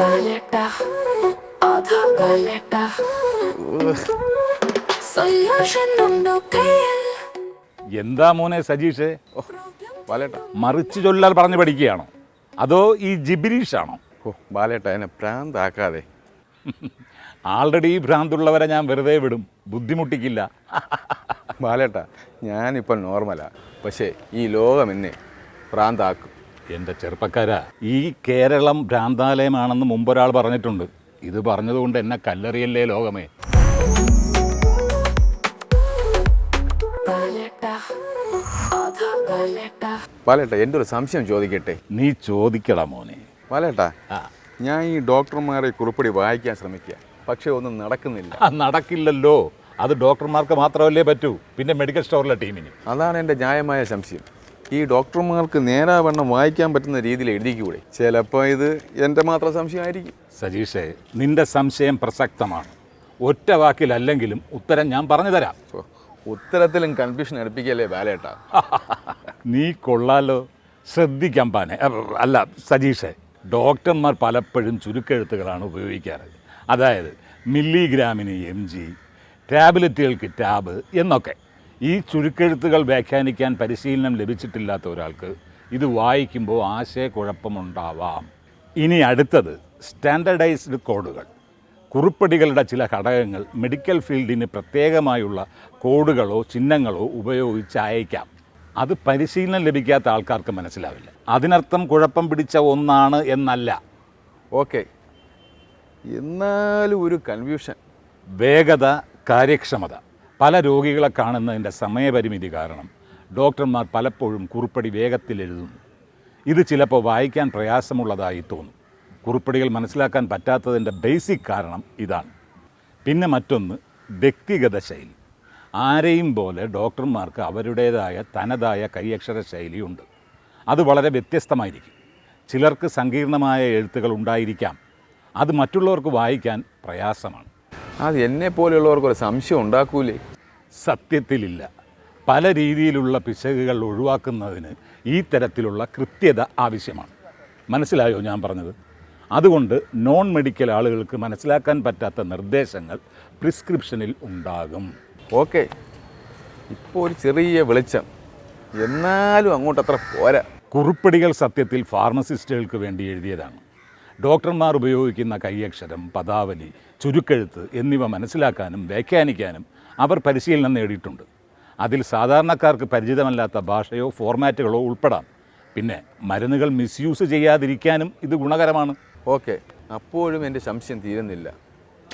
Paleta, other paleta. Solution ഉണ്ടോ കയ്യിൽ എന്താ മോനെ സജീഷ്? ഓ ബാലേട്ട മറിച്ച് ചൊല്ലാൽ പറഞ്ഞു പഠിക്കുകയാണോ? അതോ ഈ ജിബിരീഷാണോ ഓ ബാലേട്ട എന്നെ പ്രാന്താക്കാതെ ആൾറെഡി ഈ ഭ്രാന്തുള്ളവരെ ഞാൻ വെറുതെ വിടും ബുദ്ധിമുട്ടിക്കില്ല. ബാലേട്ട ഞാനിപ്പോൾ നോർമലാ. പക്ഷേ ഈ ലോകം എന്നെ പ്രാന്താക്കും എന്റെ ചെറുപ്പക്കാരാ. ഈ കേരളം ഭ്രാന്താലയമാണെന്ന് മുമ്പൊരാൾ പറഞ്ഞിട്ടുണ്ട്. ഇത് പറഞ്ഞതുകൊണ്ട് എന്നെ കല്ലെറിയല്ലേ ലോകമേ. പാലേട്ടാ. എന്റെ ഒരു സംശയം ചോദിക്കട്ടെ? നീ ചോദിക്കടാ മോനെ. പാലേട്ടാ ആ. ഞാൻ ഈ ഡോക്ടർമാരെ കുറിപ്പടി വായിക്കാൻ ശ്രമിക്കുക പക്ഷെ ഒന്നും നടക്കുന്നില്ല. ആ, നടക്കില്ലല്ലോ. അത് ഡോക്ടർമാർക്ക് മാത്രമല്ലേ പറ്റൂ. പിന്നെ മെഡിക്കൽ സ്റ്റോറിലെ ടീമിന്. അതാണ് എന്റെ ന്യായമായ സംശയം. ഈ ഡോക്ടർമാർക്ക് നേരാവണ്ണം വായിക്കാൻ പറ്റുന്ന രീതിയിൽ എഴുതിക്കൂടെ? ചിലപ്പോൾ ഇത് എന്റെ മാത്രം സംശയമായിരിക്കും. സജീഷേ നിന്റെ സംശയം പ്രസക്തമാണ്. ഒറ്റ വാക്കിലല്ലെങ്കിലും ഉത്തരം ഞാൻ പറഞ്ഞു തരാം. ഓ, ഉത്തരത്തിലും കൺഫ്യൂഷൻ അടുപ്പിക്കല്ലേ ബാലേട്ടാ? നീ കൊള്ളാലോ. ശ്രദ്ധിക്കാൻ പാനെ. അ- അല്ല സജീഷേ ഡോക്ടർമാർ പലപ്പോഴും ചുരുക്കെഴുത്തുകളാണ് ഉപയോഗിക്കാറ്. അതായത് മില്ലിഗ്രാമിന് എം ജി ടാബ്ലറ്റുകൾക്ക് ടാബ് എന്നൊക്കെ. ഈ ചുരുക്കെഴുത്തുകൾ വ്യാഖ്യാനിക്കാൻ പരിശീലനം ലഭിച്ചിട്ടില്ലാത്ത ഒരാൾക്ക് ഇത് വായിക്കുമ്പോൾ ആശയക്കുഴപ്പമുണ്ടാവാം. ഇനി അടുത്തത് സ്റ്റാൻഡർഡൈസ്ഡ് കോഡുകൾ. കുറിപ്പടികളുടെ ചില ഘടകങ്ങൾ മെഡിക്കൽ ഫീൽഡിന് പ്രത്യേകമായുള്ള കോഡുകളോ ചിഹ്നങ്ങളോ ഉപയോഗിച്ച് അയക്കാം. അത് പരിശീലനം ലഭിക്കാത്ത ആൾക്കാർക്ക് മനസ്സിലാവില്ല. അതിനർത്ഥം കുഴപ്പം പിടിച്ച ഒന്നാണ് എന്നല്ല. ഓക്കെ. എന്നാലും ഒരു കൺഫ്യൂഷൻ. വേഗത കാര്യക്ഷമത. പല രോഗികളെ കാണുന്നതിന്റെ സമയപരിമിതി കാരണം ഡോക്ടർമാർ പലപ്പോഴും കുറിപ്പടി വേഗത്തിൽ എഴുതുന്നു. ഇത് ചിലപ്പോൾ വായിക്കാൻ പ്രയാസമുള്ളതായി തോന്നും. കുറിപ്പടികൾ മനസ്സിലാക്കാൻ പറ്റാത്തതിന്റെ ബേസിക് കാരണം ഇതാണ്. പിന്നെ മറ്റൊന്ന് വ്യക്തിഗത ശൈലി. ആരെയും പോലെ ഡോക്ടർമാർക്ക് അവരുടേതായ തനതായ കൈയക്ഷര ശൈലിയുണ്ട്. അത് വളരെ വ്യത്യസ്തമായിരിക്കും. ചിലർക്ക് സങ്കീർണമായ എഴുത്തുകൾ ഉണ്ടായിരിക്കാം. അത് മറ്റുള്ളവർക്ക് വായിക്കാൻ പ്രയാസമാണ്. അത് എന്നെ പോലെയുള്ളവർക്ക് ഒരു സംശയം ഉണ്ടാക്കൂലേ? സത്യത്തിലില്ല. പല രീതിയിലുള്ള പിശകുകൾ ഒഴിവാക്കുന്നതിന് ഈ തരത്തിലുള്ള കൃത്യത ആവശ്യമാണ്. മനസ്സിലായോ ഞാൻ പറഞ്ഞത്? അതുകൊണ്ട് നോൺ മെഡിക്കൽ ആളുകൾക്ക് മനസ്സിലാക്കാൻ പറ്റാത്ത നിർദ്ദേശങ്ങൾ പ്രിസ്ക്രിപ്ഷനിൽ ഉണ്ടാകും. ഓക്കെ. ഇപ്പോൾ ഒരു ചെറിയ വെളിച്ചം. എന്നാലും അങ്ങോട്ട് അത്ര പോരാ. കുറിപ്പടികൾ സത്യത്തിൽ ഫാർമസിസ്റ്റുകൾക്ക് വേണ്ടി എഴുതിയതാണ്. ഡോക്ടർമാർ ഉപയോഗിക്കുന്ന കൈയക്ഷരം പദാവലി ചുരുക്കെഴുത്ത് എന്നിവ മനസ്സിലാക്കാനും വ്യാഖ്യാനിക്കാനും അവർ പരിശീലനം നേടിയിട്ടുണ്ട്. അതിൽ സാധാരണക്കാർക്ക് പരിചിതമല്ലാത്ത ഭാഷയോ ഫോർമാറ്റുകളോ ഉൾപ്പെടാം. പിന്നെ മരുന്നുകൾ മിസ്യൂസ് ചെയ്യാതിരിക്കാനും ഇത് ഗുണകരമാണ്. ഓക്കെ. അപ്പോഴും എന്റെ സംശയം തീരുന്നില്ല.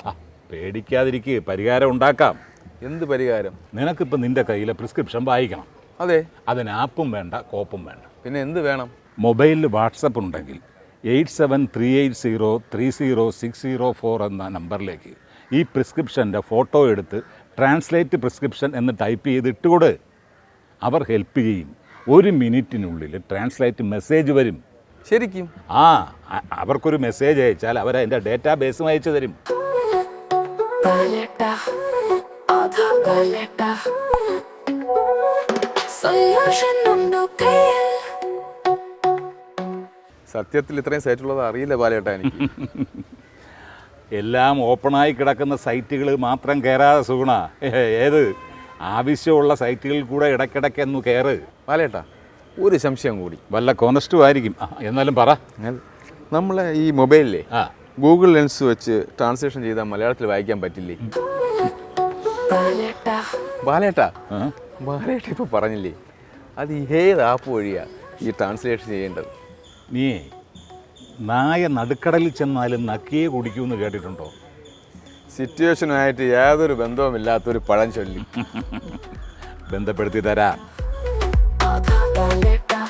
ആ പേടിക്കാതിരിക്കുക പരിഹാരം ഉണ്ടാക്കാം. എന്ത് പരിഹാരം? നിനക്കിപ്പോൾ നിന്റെ കയ്യിലെ പ്രിസ്ക്രിപ്ഷൻ വായിക്കണം. അതെ. അതിന് ആപ്പും വേണ്ട കോപ്പും വേണ്ട. പിന്നെ എന്ത് വേണം? മൊബൈലിൽ വാട്സപ്പ് ഉണ്ടെങ്കിൽ eight seven three eight zero three zero six zero four എന്ന നമ്പറിലേക്ക് ഈ പ്രിസ്ക്രിപ്ഷന്റെ ഫോട്ടോ എടുത്ത് ട്രാൻസ്ലേറ്റ് പ്രിസ്ക്രിപ്ഷൻ എന്ന് ടൈപ്പ് ചെയ്ത് ഇട്ടുകൊട് അവർ ഹെൽപ്പ് ചെയ്യും. ഒരു മിനിറ്റിനുള്ളിൽ ട്രാൻസ്ലേറ്റ് മെസ്സേജ് വരും. ശരിക്കും? ആ അവർക്കൊരു മെസ്സേജ് അയച്ചാൽ അവർ അതിന്റെ ഡേറ്റാ ബേസും അയച്ചു തരും. സൊല്യൂഷൻ ഉണ്ടോ? സത്യത്തിൽ ഇത്രയും സൈറ്റ് ഉള്ളത് അറിയില്ല ബാലേട്ടാ എനിക്ക്. എല്ലാം ഓപ്പണായി കിടക്കുന്ന സൈറ്റുകൾ മാത്രം കയറാതെ സുഗുണ. ഏത്? ആവശ്യമുള്ള സൈറ്റുകളിൽ കൂടെ ഇടയ്ക്കിടയ്ക്ക് ഒന്ന് കയറ്. ബാലേട്ടാ ഒരു സംശയം കൂടി. വല്ല കോണസ്റ്റും ആയിരിക്കും. ആ, എന്നാലും പറ. നമ്മളെ ഈ മൊബൈലിലെ ആ. ഗൂഗിൾ ലെൻസ് വെച്ച് ട്രാൻസ്ലേഷൻ ചെയ്താൽ മലയാളത്തിൽ വായിക്കാൻ പറ്റില്ലേ? ബാലേട്ടാ? ബാലേട്ട ഇപ്പോൾ പറഞ്ഞില്ലേ? അത് ഏത് ആപ്പ് വഴിയാ ഈ ട്രാൻസ്ലേഷൻ ചെയ്യേണ്ടത്? നീ നായ നടുക്കടലിൽ ചെന്നാലും നക്കിയെ കുടിക്കുമെന്ന് കേട്ടിട്ടുണ്ടോ സിറ്റുവേഷനുമായിട്ട് യാതൊരു ബന്ധവുമില്ലാത്തൊരു പഴം ചൊല്ലി ബന്ധപ്പെടുത്തി തരാം.